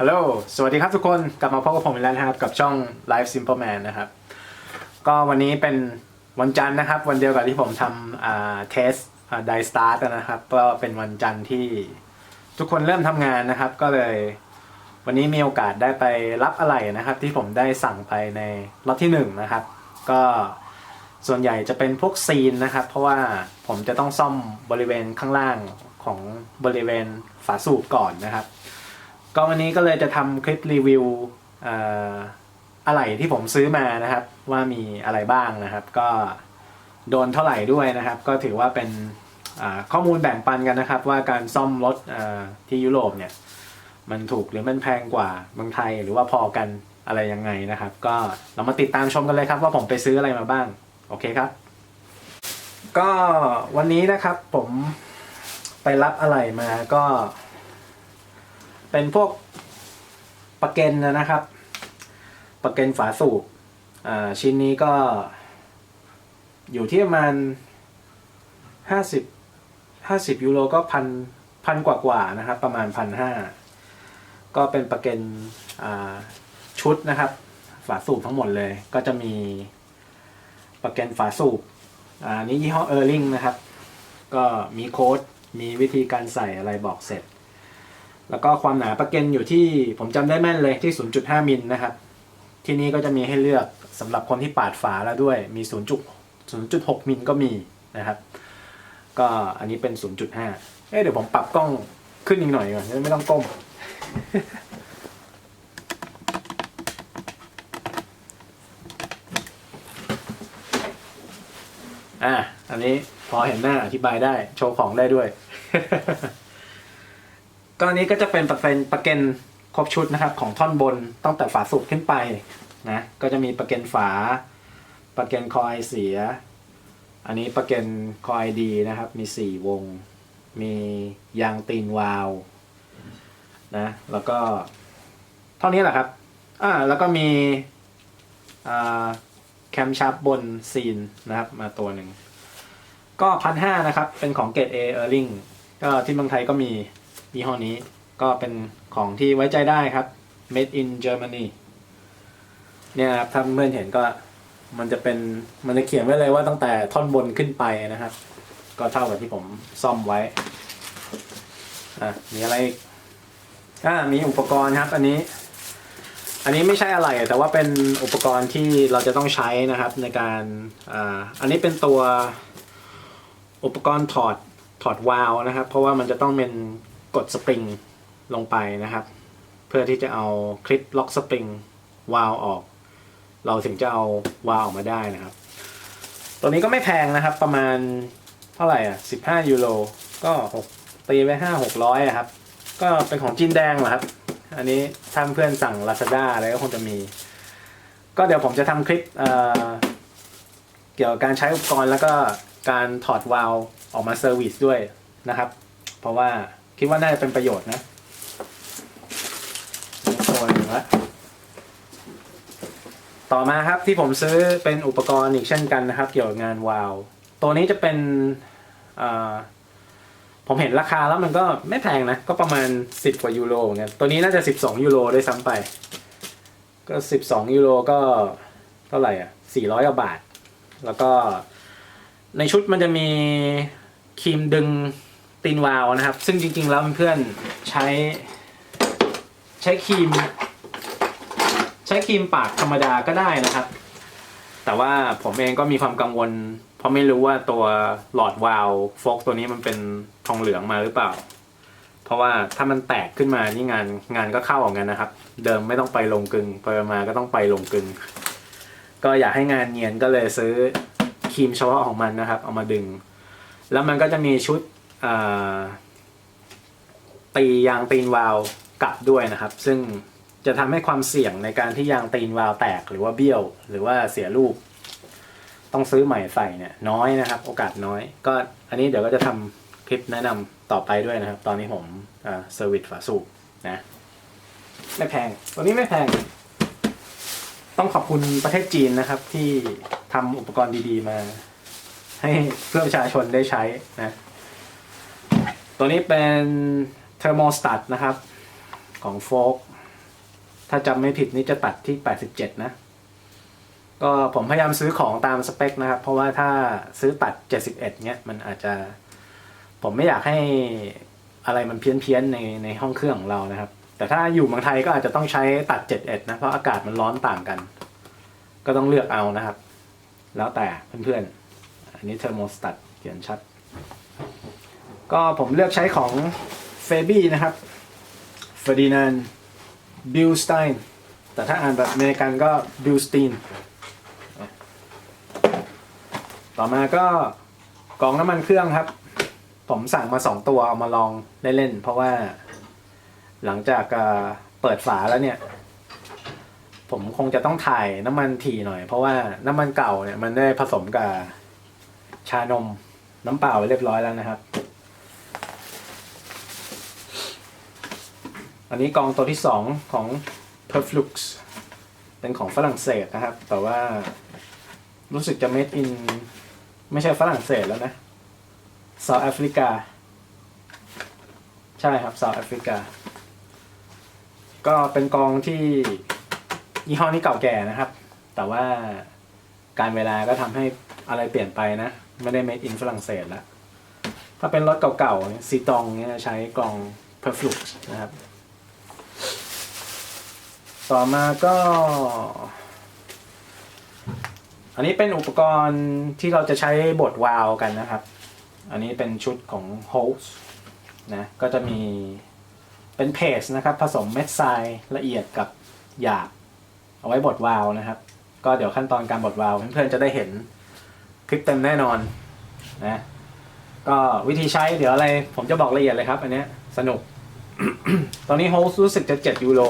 ฮัลโหล สวัสดีครับทุกคน กลับมาพบกับผมอีกแล้วนะครับ กับช่อง Life Simple Man นะครับ ก็วันนี้เป็นวันจันทร์นะครับ วันเดียวกับที่ผมทำอ่าเทสไดสตาร์ทนะครับ ก็เป็นวันจันทร์ที่ทุกคนเริ่มทำงานนะครับ ก็เลยวันนี้มีโอกาสได้ไปรับอะไหล่นะครับ ที่ผมได้สั่งไปในล็อตที่หนึ่งนะครับ ก็ส่วนใหญ่จะเป็นพวกซีนนะครับ เพราะว่าผมจะต้องซ่อมบริเวณข้างล่างของบริเวณฝาสูบก่อนนะครับ ก็วันนี้ก็เลยจะทำคลิปรีวิวอะไหล่ที่ผมซื้อมานะครับ ว่ามีอะไรบ้างนะครับ ก็โดนเท่าไหร่ด้วยนะครับ ก็ถือว่าเป็นข้อมูลแบ่งปันกันนะครับ ว่าการซ่อมรถที่ยุโรปเนี่ย มันถูกหรือมันแพงกว่าเมืองไทยหรือว่าพอกันอะไรยังไงนะครับ ก็เรามาติดตามชมกันเลยครับ ว่าผมไปซื้ออะไรมาบ้าง โอเคครับ ก็วันนี้นะครับผมไปรับอะไหล่มาก็ เป็นพวกปะเกนนะครับปะเกนฝาสูบชิ้นนี้ก็อยู่ที่ประมาณห้าสิบห้าสิบยูโรก็พันพันกว่ากว่านะครับ ประมาณพันห้าก็เป็นปะเกนชุดนะครับ ฝาสูบทั้งหมดเลย ก็จะมีปะเกนฝาสูบอ่านี่ยี่ห้อเออร์ลิงนะครับ ก็มีโค้ดมีวิธีการใส่อะไรบอกเสร็จ แล้วก็ความหนาประเก็นอยู่ที่ผมจำได้แม่นเลยที่ 0.5มิลนะครับ ที่นี่ก็จะมีให้เลือกสำหรับคนที่ปาดฝาแล้วด้วยมี 0.0.6มิลก็มีนะครับ ก็อันนี้เป็น 0.5 เอ๊ะเดี๋ยวผมปรับกล้องขึ้นอีกหน่อยก่อนได้ไม่ต้องก้มอะอันนี้พอเห็นหน้าอธิบายได้โชว์ของได้ด้วย ก็อันนี้ก็จะเป็นประเ็นประเก็นครบชุดนะครับ ของท่อนบนตั้งแต่ฝาสูบขึ้นไปนะก็จะมีประเก็นฝา ประเก็นคอไอเสีย อันนี้ประเก็นคอไอดีนะครับ มีสี่วง มียางตีนวาลวนะแล้วก็เท่านี้แหละครับอ่าแล้วก็มีอ่าแคมชับบนซีนนะครับมาตัวหนึ่งก็พันห้านะครับ เป็นของเกรด A เออร์ลิงก็ที่เมืองไทยก็มี ยี่ห้อนี้ก็เป็นของที่ไว้ใจได้ครับ made in Germany เนี่ยครับถ้าเพื่อนเห็นก็มันจะเป็นมันจะเขียนไว้เลยว่าตั้งแต่ท่อนบนขึ้นไปนะครับ ก็เท่ากับที่ผมซ่อมไว้อะมีอะไรอีกอ่ามีอุปกรณ์ครับ อันนี้ อันนี้ไม่ใช่อะไรแต่ว่าเป็นอุปกรณ์ที่เราจะต้องใช้นะครับ ในการอ่าอันนี้เป็นตัวอุปกรณ์ถอดถอดวาล์วนะครับ เพราะว่ามันจะต้องเป็น กดสปริงลงไปนะครับ เพื่อที่จะเอาคลิปล็อกสปริงวาลออก เราถึงจะเอาวาลออกมาได้นะครับ ตัวนี้ก็ไม่แพงนะครับ ประมาณเท่าไหร่อะสิบห้ายูโรก็หกตีไปห้าหกร้อยครับ ก็เป็นของจีนแดงเหรอครับ อันนี้ถ้าเพื่อนสั่ง Lazada อะไรก็คงจะมี ก็เดี๋ยวผมจะทำคลิปเอ่อเกี่ยวกับการใช้อุปกรณ์แล้วก็การถอดวาล์วออกมาเซอร์วิสด้วยนะครับ เพราะว่า คิดว่าน่าจะเป็นประโยชน์นะตัวหนึ่งละต่อมาครับที่ผมซื้อเป็นอุปกรณ์อีกเช่นกันนะครับ เกี่ยวกับงานวาล์วตัวนี้จะเป็นผมเห็นราคาแล้วมันก็ไม่แพงนะ ก็ประมาณ 10 กว่ายูโรเนี่ยตัวนี้น่าจะ 12 ยูโรด้วยซ้ำไป ก็ 12 ยูโรก็เท่าไหร่อะ 400กว่าบาท แล้วก็ในชุดมันจะมีครีมดึง ตีนวาล์วนะครับ ซึ่งจริง ๆ แล้วเพื่อนใช้ใช้ครีม ใช้ครีมปากธรรมดาก็ได้นะครับ แต่ว่าผมเองก็มีความกังวล เพราะไม่รู้ว่าตัวหลอดวาล์วโฟกตัวนี้มันเป็นทองเหลืองมาหรือเปล่า เพราะว่าถ้ามันแตกขึ้นมานี่งานงานก็เข้าออกกันนะครับ เดิมไม่ต้องไปลงกึงไปมาก็ต้องไปลงกึงก็อยากให้งานเนียนก็เลยซื้อครีมเฉพาะของมันนะครับ เอามาดึง แล้วมันก็จะมีชุด ตียางตีนวาล์วกลับด้วยนะครับ ซึ่งจะทำให้ความเสี่ยงในการที่ยางตีนวาล์วแตกหรือว่าเบี้ยว หรือว่าเสียรูปต้องซื้อใหม่ใส่เนี่ยน้อยนะครับ โอกาสน้อย ก็อันนี้เดี๋ยวก็จะทำคลิปแนะนำต่อไปด้วยนะครับ ตอนนี้ผมเซอร์วิสฝาสูบนะ ไม่แพงตัวนี้ไม่แพง ต้องขอบคุณประเทศจีนนะครับที่ทำอุปกรณ์ดีๆมา ให้เพื่อประชาชนได้ใช้นะ ตัวนี้เป็นเทอร์โมสตัตนะครับ ของโฟกถ้าจำไม่ผิดนี่จะตัดที่ 87 นะ ก็ผมพยายามซื้อของตามสเปคนะครับ เพราะว่าถ้าซื้อตัด 71เนี้ยมันอาจจะ ผมไม่อยากให้อะไรมันเพี้ยนเพียนๆในในห้องเครื่องของเรานะครับ แต่ถ้าอยู่เมืองไทยก็อาจจะต้องใช้ตัด 71 นะ เพราะอากาศมันร้อนต่างกัน ก็ต้องเลือกเอานะครับ แล้วแต่เพื่อนๆ อันนี้เทอร์โมสตัตเขียนชัด ก็ผมเลือกใช้ของเฟบี้นะครับเฟอร์ดินานบิลสไตน์แต่ถ้าอ่านแบบอเมริกันก็บิลสตีนต่อมาก็กรองน้ำมันเครื่องครับ ผมสั่งมาสองตัวเอามาลองเล่นๆเพราะว่าหลังจากเปิดฝาแล้วเนี่ย ผมคงจะต้องถ่ายน้ำมันถี่หน่อย เพราะว่าน้ำมันเก่าเนี่ยมันได้ผสมกับชานมน้ำเปล่าไว้เรียบร้อยแล้วนะครับ อันนี้กองตัวที่สองของ Perflux เป็นของฝรั่งเศสนะครับ แต่ว่ารู้สึกจะ made in ไม่ใช่ฝรั่งเศสแล้วนะ South Africa ใช่ครับ South Africa ก็เป็นกองที่ยี่ห้อนี้เก่าแก่นะครับ แต่ว่าการเวลาก็ทำให้อะไรเปลี่ยนไปนะ ไม่ได้ made in ฝรั่งเศสแล้ว ถ้าเป็นรถเก่าๆซีตองเนี่ยใช้กล่อง Perflux นะครับ ต่อมาก็ อันนี้เป็นอุปกรณ์ที่เราจะใช้บดวาล์วกันนะครับ อันนี้เป็นชุดของ h o s นะก็จะมีเป็นเพสนะครับ ผสมเม็ดทรายละเอียดกับหยาบเอาไว้บดวาล์วนะครับ ก็เดี๋ยวขั้นตอนการบดวาล์วเพื่อนๆจะได้เห็นคลิปเต็มแน่นอนนะก็วิธีใช้เดี๋ยวอะไร ผมจะบอกละเอียดเลยครับ อันนี้สนุก ตอนนี้โฮสรู้สึกจะ 7 ยูโร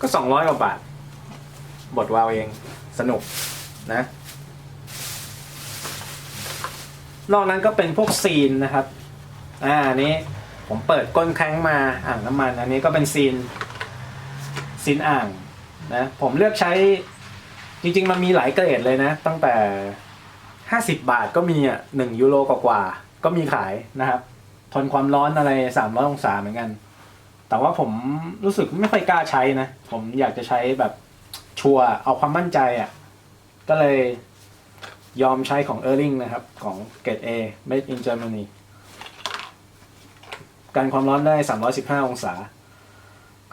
ก็200กว่าบาท บทวาวเองสนุกนะ นอกนั้นก็เป็นพวกซีนนะครับ อ่านี้ผมเปิดก้นแคร้งมาอ่างน้ำมัน อันนี้ก็เป็นซีนซีนอ่างนะผมเลือกใช้จริง ๆ มันมีหลายเกรดเลยนะ ตั้งแต่50บาทก็มีอะ1ยูโรกว่าๆก็มีขายนะครับ ทนความร้อนอะไร300องศาเหมือนกัน แต่ว่าผมรู้สึกไม่ค่อยกล้าใช้นะ ผมอยากจะใช้แบบชัวร์เอาความมั่นใจอะ่ะ ก็เลยยอมใช้ของ e r l i n g นะครับ ของเกรด A made in Germany กันความร้อนได้ 315 องศา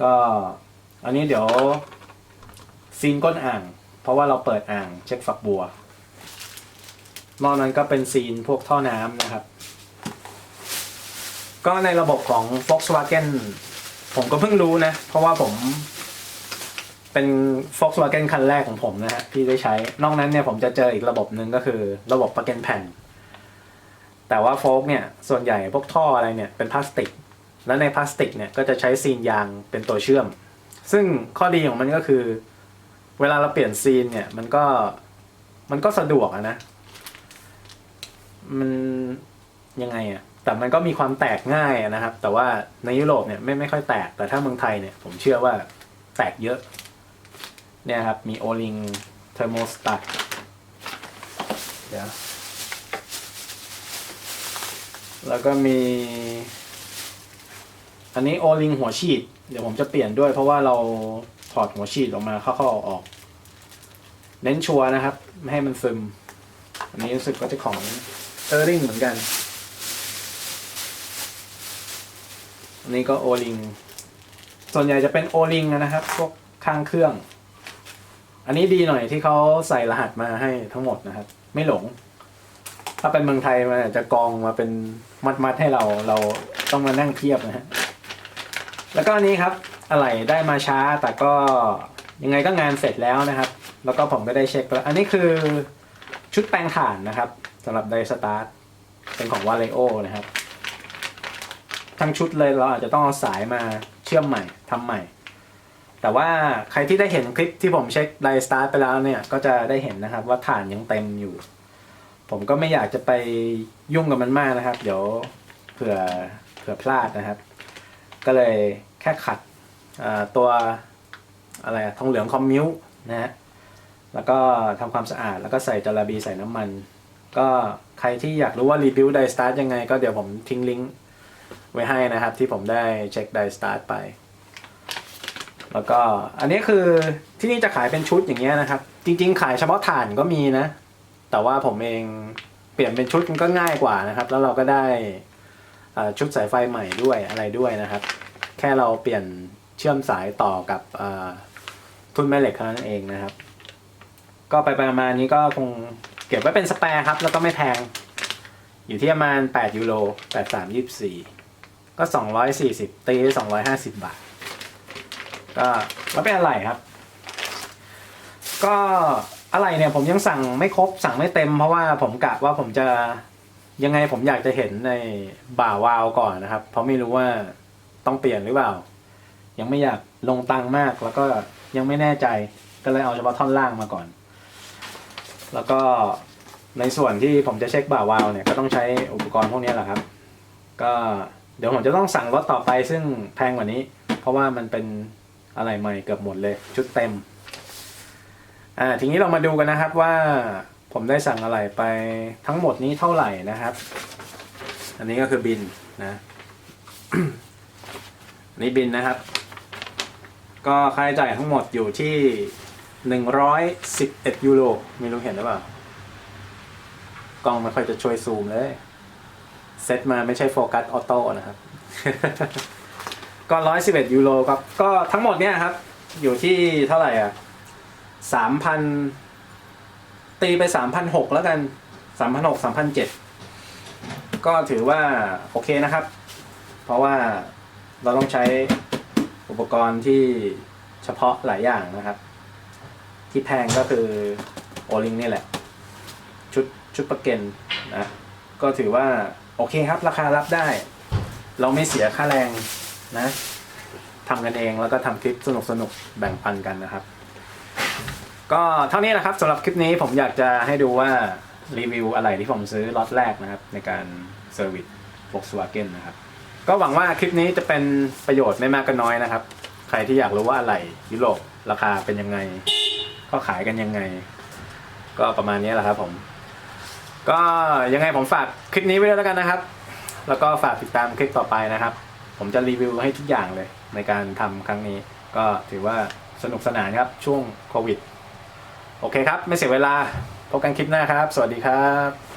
ก็อันนี้เดี๋ยวซีนก้นอ่าง เพราะว่าเราเปิดอ่างเช็คฝักบัวนอกนั้นก็เป็นซีนพวกท่อน้ำนะครับ ก็ในระบบของ Volkswagen ผมก็เพิ่งรู้นะ เพราะว่าผมเป็น Volkswagen คันแรกของผมนะฮะที่ได้ใช้ นอกนั้นเนี่ยผมจะเจออีกระบบหนึ่งก็คือ ระบบประกันแผ่น แต่ว่าโฟกเนี่ย ส่วนใหญ่พวกท่ออะไรเนี่ยเป็นพลาสติก แล้วในพลาสติกเนี่ยก็จะใช้ซีนยางเป็นตัวเชื่อม ซึ่งข้อดีของมันก็คือ เวลาเราเปลี่ยนซีนเนี่ยมันก็มันก็สะดวกนะ มันยังไงอะ แต่มันก็มีความแตกง่ายอะนะครับ แต่ว่าในยุโรปเนี่ยไม่ไม่ค่อยแตก แต่ถ้าเมืองไทยเนี่ยผมเชื่อว่าแตกเยอะ เนี่ยครับ มีโอลิงเทอร์โมสตัตเดี๋ยวแล้วก็มี อันนี้โอลิงหัวฉีด เดี๋ยวผมจะเปลี่ยนด้วย เพราะว่าเราถอดหัวฉีดออกมาเข้าๆออกๆเน้นชัวร์นะครับ ไม่ให้มันซึม อันนี้รู้สึกว่าจะของเออร์ริงเหมือนกัน อันนี้ก็โอลิง ส่วนใหญ่จะเป็นโอลิงนะครับ พวกข้างเครื่อง อันนี้ดีหน่อยที่เขาใส่รหัสมาให้ทั้งหมดนะครับ ไม่หลง ถ้าเป็นเมืองไทยมันอาจจะกองมาเป็นมัดๆให้เรา เราต้องมานั่งเทียบนะฮะ แล้วก็อันนี้ครับ อะไรได้มาช้าแต่ก็ยังไงก็งานเสร็จแล้วนะครับ แล้วก็ผมก็ได้เช็คแล้ว อันนี้คือชุดแปลงถ่านนะครับสำหรับไดสตาร์ทเป็นของวาเลโอนะครับ ทั้งชุดเลยเราอาจจะต้องเอาสายมาเชื่อมใหม่ทำใหม่ แต่ว่าใครที่ได้เห็นคลิปที่ผมเช็คไดสตาร์ทไปแล้วเนี่ยก็จะได้เห็นนะครับว่าฐานยังเต็มอยู่ ผมก็ไม่อยากจะไปยุ่งกับมันมากนะครับ เดี๋ยวเผื่อเผื่อพลาดนะครับ ก็เลยแค่ขัดตัวอะไรทองเหลืองคอมมิวนะฮะแล้วก็ทำความสะอาดแล้วก็ใส่จาระบีใส่น้ำมัน ก็ใครที่อยากรู้ว่ารีวิวไดสตาร์ทยังไง ก็เดี๋ยวผมทิ้งลิงก์ ไว้ให้นะครับที่ผมได้เช็คไดสตาร์ทไป แล้วก็อันนี้คือที่นี่จะขายเป็นชุดอย่างเงี้ยนะครับ จริง ๆ ขายเฉพาะถ่านก็มีนะ แต่ว่าผมเองเปลี่ยนเป็นชุดมันก็ง่ายกว่านะครับ แล้วเราก็ได้ชุดสายไฟใหม่ด้วยอะไรด้วยนะครับ แค่เราเปลี่ยนเชื่อมสายต่อกับทุนแม่เหล็กเท่านั้นเองนะครับ ก็ไปๆมาๆนี้ก็คงเก็บไว้เป็นสแปร์ครับ แล้วก็ไม่แพง อยู่ที่ประมาณ 8 ยูโร 8324 83 24ก็240ตีได้250บบาท ก็แล้วเป็นอะไรครับ ก็อะไรเนี่ยผมยังสั่งไม่ครบสั่งไม่เต็ม เพราะว่าผมกะว่าผมจะยังไงผมอยากจะเห็นในบ่าวาวก่อนนะครับ เพราะไม่รู้ว่าต้องเปลี่ยนหรือเปล่า ยังไม่อยากลงตังมาก แล้วก็ยังไม่แน่ใจก็เลยเอาเฉพาะท่อนล่างมาก่อน แล้วก็ในส่วนที่ผมจะเช็คบ่าวาวเนี่ยก็ต้องใช้อุปกรณ์พวกนี้แหละครับ ก็ เดี๋ยวผมจะต้องสั่งรถต่อไปซึ่งแพงกว่านี้ เพราะว่ามันเป็นอะไรใหม่เกือบหมดเลย ชุดเต็ม อ่าทีนี้เรามาดูกันนะครับว่าผมได้สั่งอะไรไปทั้งหมดนี้เท่าไหร่นะครับ อันนี้ก็คือบินนะอันนี้บินนะครับ ก็ค่าใช้จ่ายทั้งหมดอยู่ที่หนึ่งร้อยสิบเอ็ดยูโรไม่รู้เห็นหรือเปล่ากล้องไม่ค่อยจะช่วยซูมเลย เซตมาไม่ใช่โฟกัสออโต้นะครับ ก็ร้อยสิบเอ็ดยูโรครับ ก็ทั้งหมดเนี่ยครับ อยู่ที่เท่าไหร่อะสามพันตีไปสามพันหกแล้วกันสามพันหกสามพันเจ็ดก็ถือว่าโอเคนะครับ เพราะว่าเราต้องใช้อุปกรณ์ที่เฉพาะหลายอย่างนะครับ ที่แพงก็คือโอลิงนี่แหละ ชุดชุดประเกันนะ ก็ถือว่า โอเคครับ ราคารับได้ เราไม่เสียค่าแรงนะทำกันเองแล้วก็ทำคลิปสนุกสนุกๆแบ่งปันกันนะครับ ก็เท่านี้นะครับสำหรับคลิปนี้ผมอยากจะให้ดูว่ารีวิวอะไรที่ผมซื้อล็อตแรกนะครับ ในการเซอร์วิส Volkswagen นะครับ ก็หวังว่าคลิปนี้จะเป็นประโยชน์ไม่มากก็น้อยนะครับ ใครที่อยากรู้ว่าอะไรยุโรปราคาเป็นยังไง ก็ขายกันยังไง ก็ประมาณนี้แหละครับผม ก็ยังไงผมฝากคลิปนี้ไว้ด้วยแล้วกันนะครับ แล้วก็ฝากติดตามคลิปต่อไปนะครับ ผมจะรีวิวให้ทุกอย่างเลยในการทำครั้งนี้ ก็ถือว่าสนุกสนานครับช่วงโควิด โอเคครับ ไม่เสียเวลาพบกันคลิปหน้าครับ สวัสดีครับ